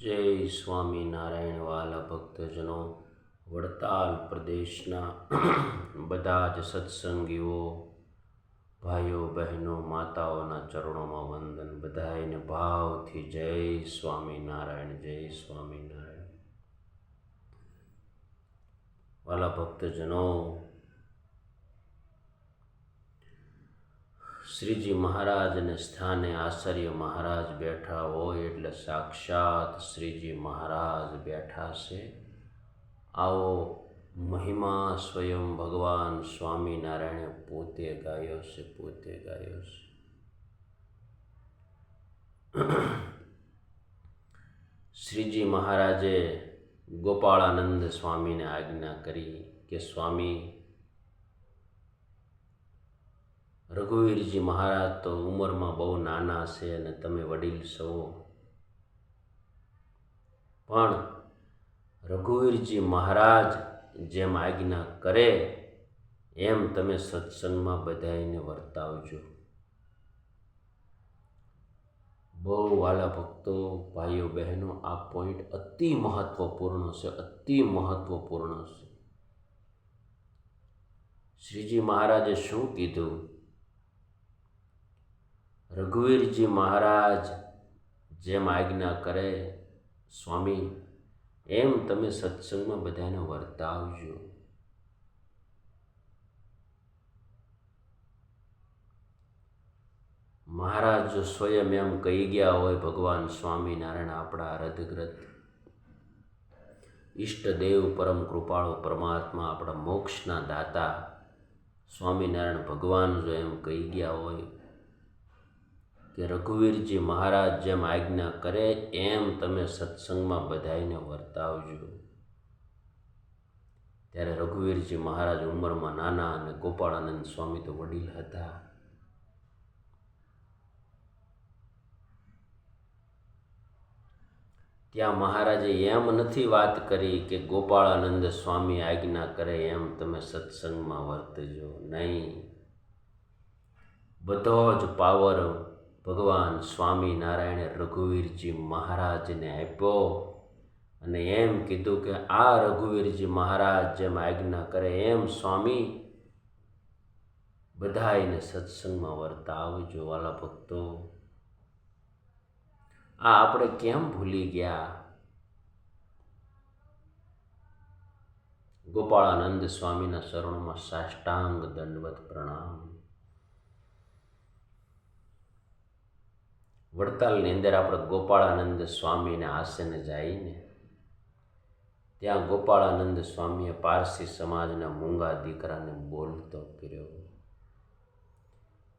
જય સ્વામિનારાયણ વાલા ભક્તજનો, વડતાલ પ્રદેશના બધા જ સત્સંગીઓ, ભાઈઓ, બહેનો, માતાઓના ચરણોમાં વંદન બધાને ભાવથી જય સ્વામિનારાયણ જય સ્વામિનારાયણ. વાલા ભક્તજનો શ્રીજી મહારાજને સ્થાને આચાર્ય મહારાજ બેઠા હોય એટલે સાક્ષાત શ્રીજી મહારાજ બેઠા છે. આવો મહિમા સ્વયં ભગવાન સ્વામિનારાયણે પોતે ગાયો છે, પોતે ગાયો છે. શ્રીજી મહારાજે ગોપાળાનંદ સ્વામીને આજ્ઞા કરી કે સ્વામી રઘુવીરજી મહારાજ તો ઉંમરમાં બહુ નાના છે અને તમે વડીલ છો. પણ રઘુવીરજી મહારાજ જેમ આજ્ઞા કરે, એમ તમે સત્સંગમાં બધાને વર્તાવજો. બહુ વાલા ભક્તો, ભાઈઓ, બહેનો, આ પોઈન્ટ અતિ મહત્વપૂર્ણ છે, અતિ મહત્વપૂર્ણ છે. શ્રીજી મહારાજે શું કીધું? રઘુવીરજી મહારાજ જેમ આજ્ઞા કરે, સ્વામી, એમ તમે સત્સંગમાં બધાને વર્તાવજો. મહારાજ જો સ્વયં એમ કહી ગયા હોય, ભગવાન સ્વામિનારાયણ આપણા અરધગ્રત ઈષ્ટદેવ પરમ કૃપાળો પરમાત્મા આપણા મોક્ષના દાતા. સ્વામિનારાયણ ભગવાન જો એમ કહી ગયા હોય કે રઘુવીરજી મહારાજ જેમ આજ્ઞા કરે, એમ તમે સત્સંગમાં બધાઈને વર્તાવજો. ત્યારે રઘુવીરજી મહારાજ ઉંમરમાં નાના અને ગોપાળાનંદ સ્વામી તો વડીલ હતા. ત્યાં મહારાજે એમ નથી વાત કરી કે ગોપાળાનંદ સ્વામી આજ્ઞા કરે, એમ તમે સત્સંગમાં વર્તજો. નહીં. બધો જ પાવર ભગવાન સ્વામિનારાયણે રઘુવીરજી મહારાજને આપ્યો અને એમ કીધું કે આ રઘુવીરજી મહારાજ જેમ આજ્ઞા કરે એમ સ્વામી બધાને સત્સંગમાં વર્તાવજો વાલા ભક્તો. આ આપણે કેમ ભૂલી ગયા? ગોપાળાનંદ સ્વામીના શરણમાં સાષ્ટાંગ દંડવત પ્રણામ. વડતાલની અંદર આપણે ગોપાળાનંદ સ્વામીને આસને જઈને ત્યાં ગોપાળાનંદ સ્વામીએ પારસી સમાજના મૂંગા દીકરાને બોલતો કર્યો.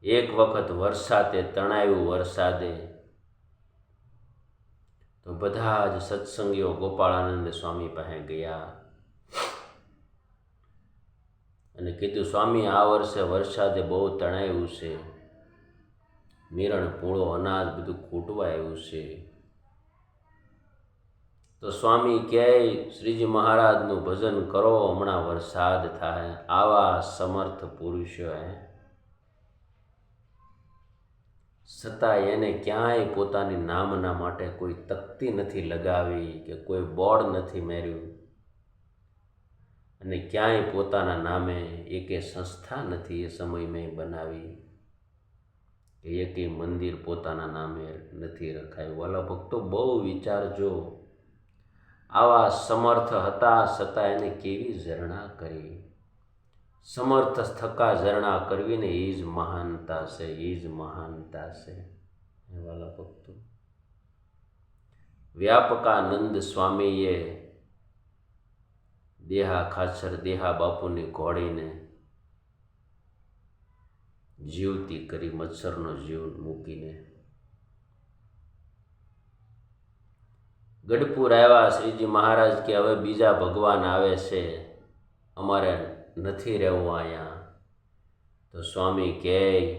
એક વખત વરસાદે તણાયું વરસાદે તો બધા જ સત્સંગીઓ ગોપાળાનંદ સ્વામી પાસે ગયા અને કીધું, સ્વામી, આ વર્ષે વરસાદે બહુ તણાયું છે. મિરણ પૂળો અનાજ બધું ખૂટવા આવ્યું છે. તો સ્વામી કહે, શ્રીજી મહારાજનું ભજન કરો, હમણાં વરસાદ થાય, આવા સમર્થ પુરુષો હે. છતાં એને ક્યાંય પોતાની નામના માટે કોઈ તકતી નથી લગાવી કે કોઈ બોર્ડ નથી મેર્યું. અને ક્યાંય પોતાના નામે એકે સંસ્થા નથી એ સમયમાં બનાવી. કે એકે મંદિર પોતાના નામે નથી રખાયું. વાલા ભક્તો, બહુ વિચારજો આવા સમર્થ હતા છતાં એને કેવી ઝરણા કરી? સમર્થ થકા ઝરણા કરવીને એ જ મહાનતા છે, એ જ મહાનતા છે. વાલા ભક્તો. વ્યાપકાનંદ સ્વામીએ દેહા ખાચર, દેહા બાપુની ઘોડીને જીવતી કરી મચ્છરનો જીવ મૂકીને. ગઢપુર આવ્યા, શ્રીજી મહારાજ કે હવે બીજા ભગવાન આવે છે, અમારે નથી રહેવું અહીંયા. તો સ્વામી કહે,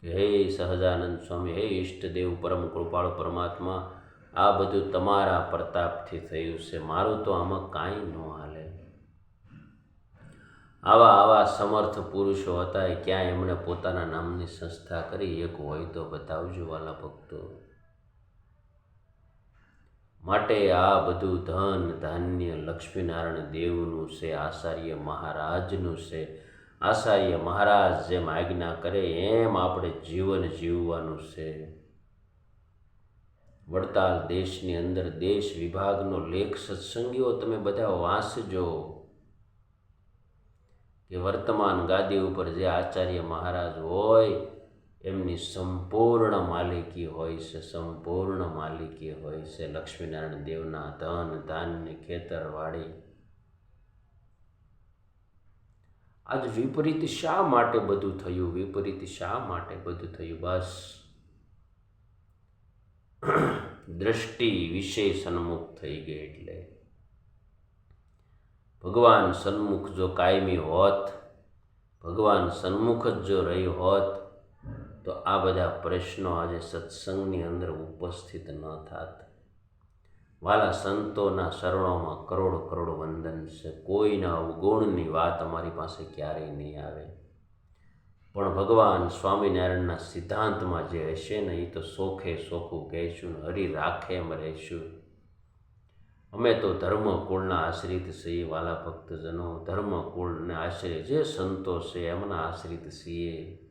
કે હે સહજાનંદ સ્વામી, હે ઈષ્ટદેવ, પરમ કૃપાળુ પરમાત્મા, આ બધું તમારા પ્રતાપથી થયું છે, મારું તો આમાં કાંઈ ન હાલે. આવા આવા સમર્થ પુરુષો હતા એ ક્યાં એમણે પોતાના નામની સંસ્થા કરી, એક હોય તો બતાવજો વાલા ભક્તો. માટે આ બધું ધન ધાન્ય લક્ષ્મીનારાયણ દેવનું છે, આચાર્ય મહારાજનું છે. આચાર્ય મહારાજ જેમ આજ્ઞા કરે એમ આપણે જીવન જીવવાનું છે. વડતાલ દેશની અંદર દેશ વિભાગનો લેખ સત્સંગીઓ તમે બધા વાંચજો. કે વર્તમાન ગાદી ઉપર જે આચાર્ય મહારાજ હોય, એમની સંપૂર્ણ માલિકી હોય છે, સંપૂર્ણ માલિકી હોય છે. લક્ષ્મીનારાયણ દેવના ધન, ધાન્ય, ખેતરવાડી. આજ વિપરીત શા માટે બધું થયું? વિપરીત શા માટે બધું થયું? બસ. દ્રષ્ટિ વિશે સન્મુખ થઈ ગઈ એટલે. ભગવાન સન્મુખ જો કાયમી હોત, ભગવાન સન્મુખ જ જો રહી હોત, તો આ બધા પ્રશ્નો આજે સત્સંગની અંદર ઉપસ્થિત ન થાત. વાલા સંતોના શરણોમાં કરોડ કરોડ વંદન છે. કોઈના અવગુણની વાત અમારી પાસે ક્યારેય નહીં આવે. પણ ભગવાન સ્વામિનારાયણના સિદ્ધાંતમાં જે હશે ને એ તો સોખે સોખું કહેશું હરી રાખે એમ રહીશું. અમે તો ધર્મ કુળના આશ્રિત છીએ, વાલા ભક્તજનો. ધર્મ કુળને આશ્રય જે સંતો છે, એમના આશ્રિત છીએ.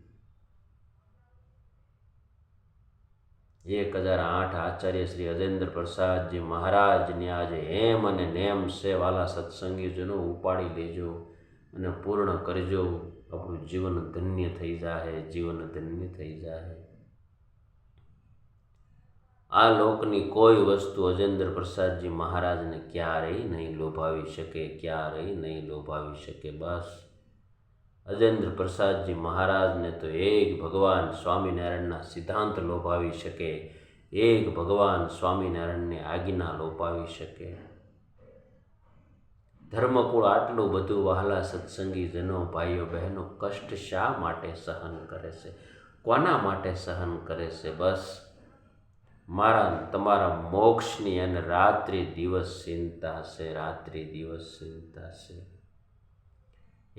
એક હજાર આઠ આચાર્ય શ્રી અજેન્દ્ર પ્રસાદજી મહારાજની આજે હેમ અને નેમ છે, વાલા સત્સંગીજનો ઉપાડી લેજો અને પૂર્ણ કરજો. આપણું જીવન ધન્ય થઈ જાય જીવન ધન્ય થઈ જાય આ લોકની કોઈ વસ્તુ અજેન્દ્ર પ્રસાદજી મહારાજને ક્યારેય નહીં લોભાવી શકે, ક્યારેય નહીં લોભાવી શકે. બસ, અજેન્દ્ર પ્રસાદજી મહારાજને તો એક ભગવાન સ્વામિનારાયણના સિદ્ધાંત લોભાવી શકે, એક ભગવાન સ્વામિનારાયણની આજ્ઞા લોપાવી શકે. ધર્મકુળ આટલું બધું વહાલા સત્સંગી જનો, ભાઈઓ, બહેનો કષ્ટ શા માટે સહન કરે છે? કોના માટે સહન કરે છે? બસ મારા, તમારા મોક્ષની અને રાત્રિ દિવસ ચિંતા છે, રાત્રિ દિવસ ચિંતા છે.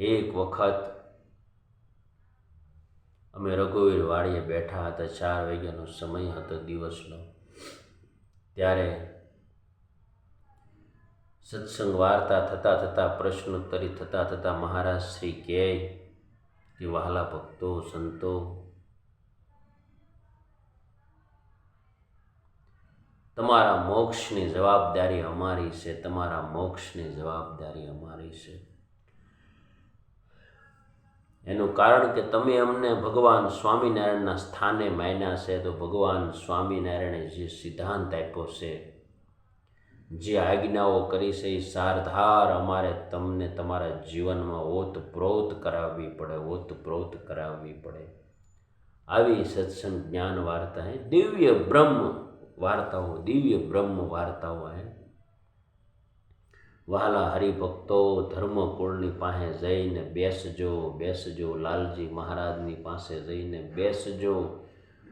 એક વખત અમે રઘુવીર વાડીએ બેઠા હતા, ચાર વાગ્યાનો સમય હતો દિવસનો. ત્યારે સત્સંગ વાર્તા થતાં થતાં, પ્રશ્નોત્તરી થતાં થતાં મહારાજ શ્રી કહે કે વહાલા ભક્તો, સંતો તમારા મોક્ષની જવાબદારી અમારી છે, તમારા મોક્ષની જવાબદારી અમારી છે. એનું કારણ કે તમે અમને ભગવાન સ્વામિનારાયણના સ્થાને માન્યા છે, તો ભગવાન સ્વામિનારાયણે જે સિદ્ધાંત આપ્યો છે, જે આજ્ઞાઓ કરી છે, એ સારધાર અમારે તમને તમારા જીવનમાં ઓતપ્રોત કરાવવી પડે, ઓતપ્રોત કરાવવી પડે. આવી સત્સંગ જ્ઞાન વાર્તા દિવ્ય બ્રહ્મ વાર્તાઓ, દિવ્ય બ્રહ્મ વાર્તાઓ હે. વહાલા હરિભક્તો ધર્મકુળની પાસે જઈને બેસજો બેસજો, લાલજી મહારાજની પાસે જઈને બેસજો.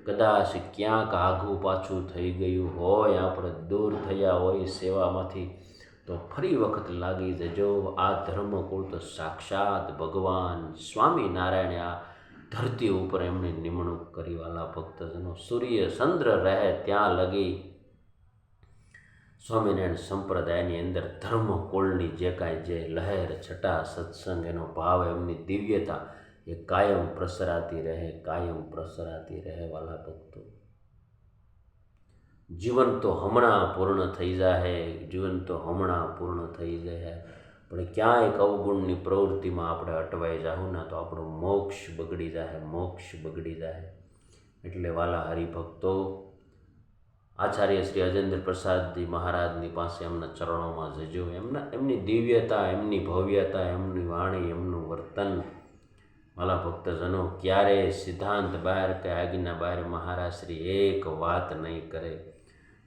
કદાચ ક્યાંક આઘું પાછું થઈ ગયું હોય, આપણે દૂર થયા હોય સેવામાંથી, તો ફરી વખત લાગી જજો. આ ધર્મકુળ તો સાક્ષાત ભગવાન સ્વામિનારાયણે આ ધરતી ઉપર એમણે નિમણૂક કરી. વાલા ભક્તજનો સૂર્ય ચંદ્ર રહે ત્યાં લગી સ્વામિનારાયણ સંપ્રદાયની અંદર ધર્મ કોળની જે કાંઈ જે લહેર, છટા, સત્સંગ, એનો ભાવ, એમની દિવ્યતા એ કાયમ પ્રસરાતી રહે, કાયમ પ્રસરાતી રહે વાલા ભક્તો. જીવન તો હમણાં પૂર્ણ થઈ જાય જીવન તો હમણાં પૂર્ણ થઈ જાય પણ ક્યાંય અવગુણની પ્રવૃત્તિમાં આપણે અટવાઈ જાઉં ને તો આપણો મોક્ષ બગડી જાય મોક્ષ બગડી જાય એટલે વાલા હરિભક્તો, આચાર્ય શ્રી અજેન્દ્ર પ્રસાદજી મહારાજની પાસે એમના ચરણોમાં જજો. એમના, એમની દિવ્યતા, એમની ભવ્યતા, એમની વાણી, એમનું વર્તન. વાલા ભક્તજનો, ક્યારેય સિદ્ધાંત બહાર કે આજ્ઞા બહાર મહારાજ શ્રી એક વાત નહીં કરે.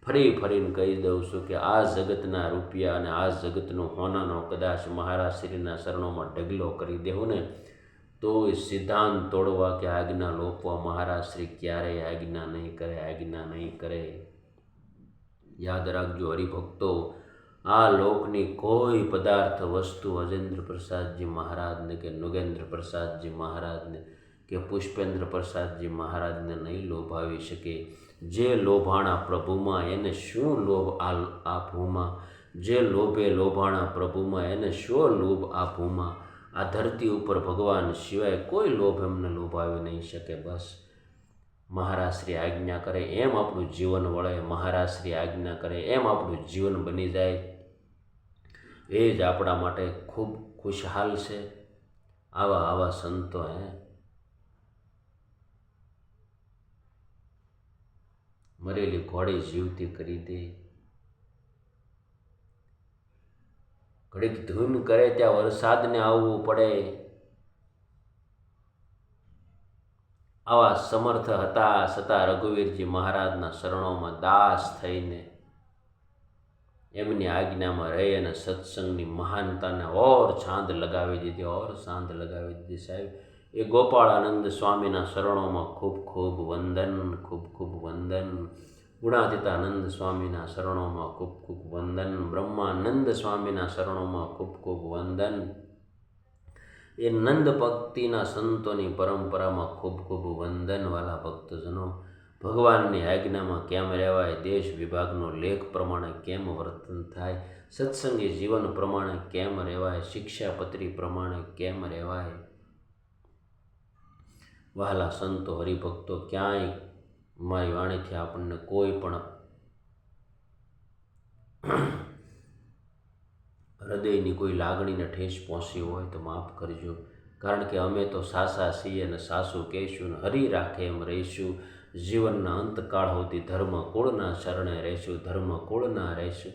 ફરી ફરીને કહી દઉં છું કે આ જગતના રૂપિયા અને આ જગતનો હોનાનો કદાચ મહારાજ શ્રીના શરણોમાં ઢગલો કરી દેવું ને, તો એ સિદ્ધાંત તોડવા કે આજ્ઞા લોપવા મહારાજ શ્રી ક્યારેય આજ્ઞા નહીં કરે, આજ્ઞા નહીં કરે. યાદ રાખજો હરિભક્તો, આ લોકની કોઈ પદાર્થ વસ્તુ અજેન્દ્ર પ્રસાદજી મહારાજને કે નુગેન્દ્ર પ્રસાદજી મહારાજને કે પુષ્પેન્દ્ર પ્રસાદજી મહારાજને નહીં લોભાવી શકે. જે લોભાણા પ્રભુમાં એને શું લોભ આ ભૂમાં? જે લોભે લોભાણા પ્રભુમાં એને શું લોભ આ ભૂમાં? આ ધરતી ઉપર ભગવાન સિવાય કોઈ લોભ એમને લોભાવી નહીં શકે, બસ. મહારાશ્રી આજ્ઞા કરે, એમ આપણું જીવન વળે. મહારાશ્રી આજ્ઞા કરે, એમ આપણું જીવન બની જાય. એ જ આપણા માટે ખૂબ ખુશહાલ છે. આવા આવા સંતો, હે. મરેલી ઘોડી જીવતી કરી દે. ઘડીક ધૂન કરે ત્યાં વરસાદને આવવું પડે. આવા સમર્થ હતા છતાં રઘુવીરજી મહારાજના શરણોમાં દાસ થઈને એમની આજ્ઞામાં રહી અને સત્સંગની મહાનતાને ઓર છાંદ લગાવી દીધી, ઓર છાંદ લગાવી દીધી સાહેબ. એ ગોપાળાનંદ સ્વામીના શરણોમાં ખૂબ ખૂબ વંદન, ખૂબ ખૂબ વંદન. ગુણાતીતાનંદ સ્વામીના શરણોમાં ખૂબ ખૂબ વંદન. બ્રહ્માનંદ સ્વામીના શરણોમાં ખૂબ ખૂબ વંદન. એ નંદ ભક્તિના સંતોની પરંપરામાં ખૂબ ખૂબ વંદનવાલા ભક્તજનો. ભગવાનની આજ્ઞામાં કેમ રહેવાય? દેશ વિભાગનો લેખ પ્રમાણે કેમ વર્તન થાય? સત્સંગી જીવન પ્રમાણે કેમ રહેવાય? શિક્ષાપત્રી પ્રમાણે કેમ રહેવાય? વહાલા સંતો હરિભક્તો ક્યાંય મારી વાણીથી આપણને કોઈ પણ હૃદયની કોઈ લાગણીને ઠેસ પહોંચી હોય તો માફ કરજો. કારણ કે અમે તો સાસા છીએ અને સાસુ કહીશું ને હરી રાખે એમ રહીશું. જીવનના અંતકાળ સુધી ધર્મ કુળના શરણે રહીશું ધર્મ કુળના રહીશું.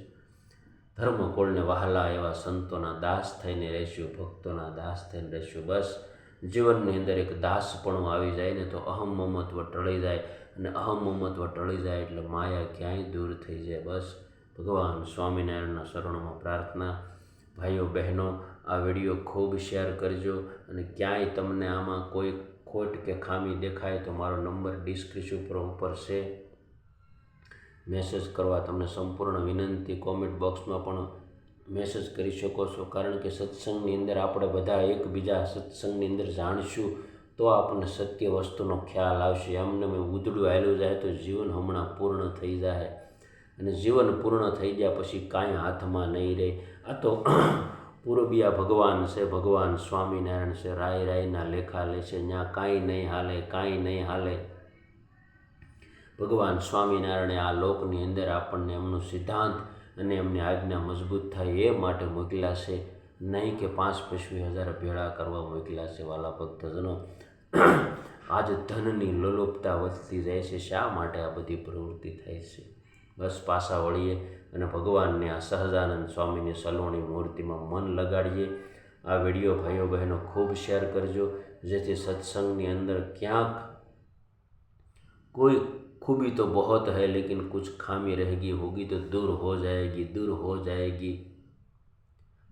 ધર્મ કુળને વહાલા એવા સંતોના દાસ થઈને રહીશું, ભક્તોના દાસ થઈને રહીશું. બસ જીવનની અંદર એક દાસપણું આવી જાય ને તો અહમ મમત્વ ટળી જાય અને અહમ મમત્વ ટળી જાય એટલે માયા ક્યાંય દૂર થઈ જાય. બસ ભગવાન સ્વામિનારાયણના શરણોમાં પ્રાર્થના. ભાઈઓ, બહેનો, આ વીડિયો ખૂબ શેર કરજો અને ક્યાંય તમને આમાં કોઈ ખોટ કે ખામી દેખાય તો મારો નંબર ડિસ્ક્રિપ્શન ઉપર ઉપર છે. મેસેજ કરવા તમને સંપૂર્ણ વિનંતી. કોમેન્ટ બોક્સમાં પણ મેસેજ કરી શકો છો. કારણ કે સત્સંગની અંદર આપણે બધા એકબીજા સત્સંગની અંદર જાણશું, તો આપણને સત્ય વસ્તુનો ખ્યાલ આવશે. એમને મેં ઉધડું આવેલું જાય તો જીવન હમણાં પૂર્ણ થઈ જાય. અને જીવન પૂર્ણ થઈ ગયા પછી કાંઈ હાથમાં નહીં રહે. આ તો પૂર્વિયા ભગવાન છે, ભગવાન સ્વામિનારાયણ છે, રાય રાયના લેખા લે છે ત્યાં કાંઈ નહીં હાલે, કાંઈ નહીં હાલે. ભગવાન સ્વામિનારાયણે આ લોકની અંદર આપણને એમનું સિદ્ધાંત અને એમની આજ્ઞા મજબૂત થાય એ માટે મોકલ્યા છે. નહીં કે પાંચ પશુ હજાર ભેળા કરવા મોકલ્યા છે વાલા ભક્તજનો. આજ ધનની લોલોપતા વધતી જાય છે. શા માટે આ બધી પ્રવૃત્તિ થાય છે? બસ પાછા વળીએ અને ભગવાનને આ સહજાનંદ સ્વામીની સલોણી મૂર્તિમાં મન લગાડીએ. આ વીડિયો ભાઈઓ બહેનો ખૂબ શેર કરજો, જેથી સત્સંગની અંદર ક્યાંક कोई खूबी तो बहुत है लेकिन कुछ खामी रहेगी होगी तो दूर हो जाएगी दूर हो जाएगी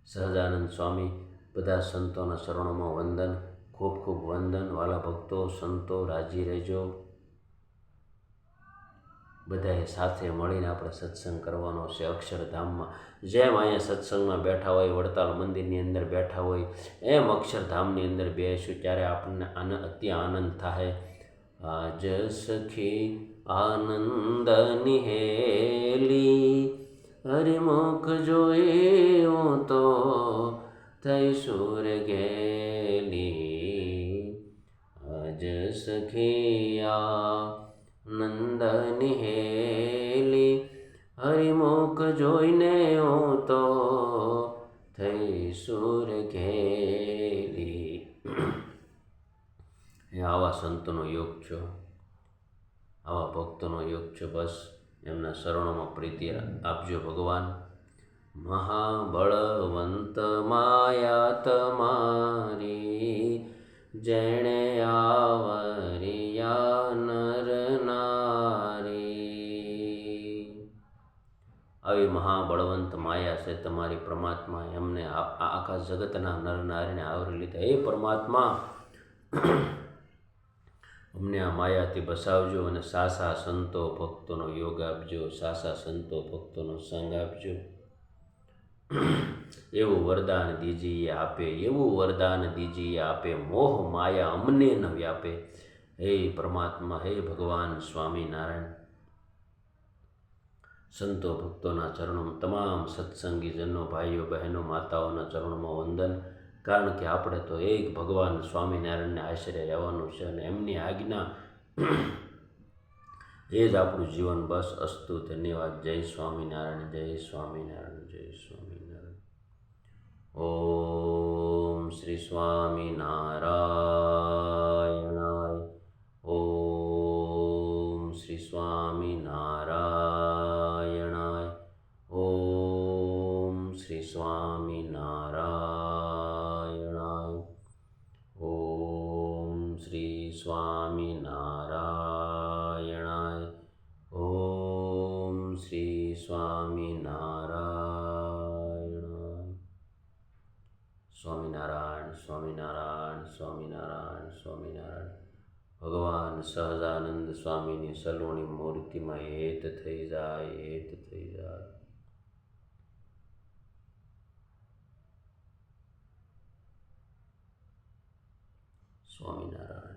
સહજાનંદ સ્વામી બધા સંતોના શરણોમાં વંદન ખૂબ ખૂબ વંદન વાલા ભક્તો સંતો રાજી રહેજો બધાએ સાથે મળીને આપણે સત્સંગ કરવાનો છે અક્ષરધામમાં જેમ અહીંયા સત્સંગમાં બેઠા હોય વડતાલ મંદિરની અંદર બેઠા હોય એમ અક્ષરધામની અંદર બેસીશું ત્યારે આપણને આનંદ અતિ આનંદ થાય આજ સખી આનંદ નિહેલી હરિમુખ હું તો થઈ સુર ગેલી આજ સખિયા નંદ નિહેલી હરિમુખ જોઈને હું તો થઈ સુર ઘેલી એ આવા સંતનો યોગ છો. આવા ભક્તોનો યોગ છો બસ. એમના શરણોમાં પ્રીતિ આપજો ભગવાન. મહાબળવંત માયા તમારી જેણે આવરિયા નર નારી. આવી મહાબળવંત માયા છે તમારી પરમાત્મા. એમને આખા જગતના નર નારીને આવરી લીધા. એ પરમાત્મા અમને આ માયાથી બસાવજો અને સાસા સંતો ભક્તોનો યોગ આપજો, સાસા સંતો ભક્તોનો સંગ આપજો. એવું વરદાન દીજીએ આપે, એવું વરદાન દીજીએ આપે, મોહ માયા અમને ન વ્યાપે. હે પરમાત્મા, હે ભગવાન સ્વામિનારાયણ. સંતો ભક્તોના ચરણોમાં તમામ સત્સંગીજનો, ભાઈઓ, બહેનો, માતાઓના ચરણોમાં વંદન. કારણ કે આપણે તો એક ભગવાન સ્વામિનારાયણને આશરે રહેવાનું છે અને એમની આજ્ઞા એ જ આપણું જીવન બસ. અસ્તુ ધન્યવાદ. જય સ્વામિનારાયણ જય સ્વામિનારાયણ જય સ્વામિનારાયણ. ઓમ શ્રી સ્વામિનારાયણાય. ઓમ શ્રી સ્વામિનારાયણાય. સ્વામિનારાયણ સ્વામિનારાયણ સ્વામિનારાયણ સ્વામિનારાયણ. ભગવાન સહજાનંદ સ્વામીની સલોણી મૂર્તિમાં હેત થઈ જાય, હેત થઈ જાય. સ્વામિનારાયણ.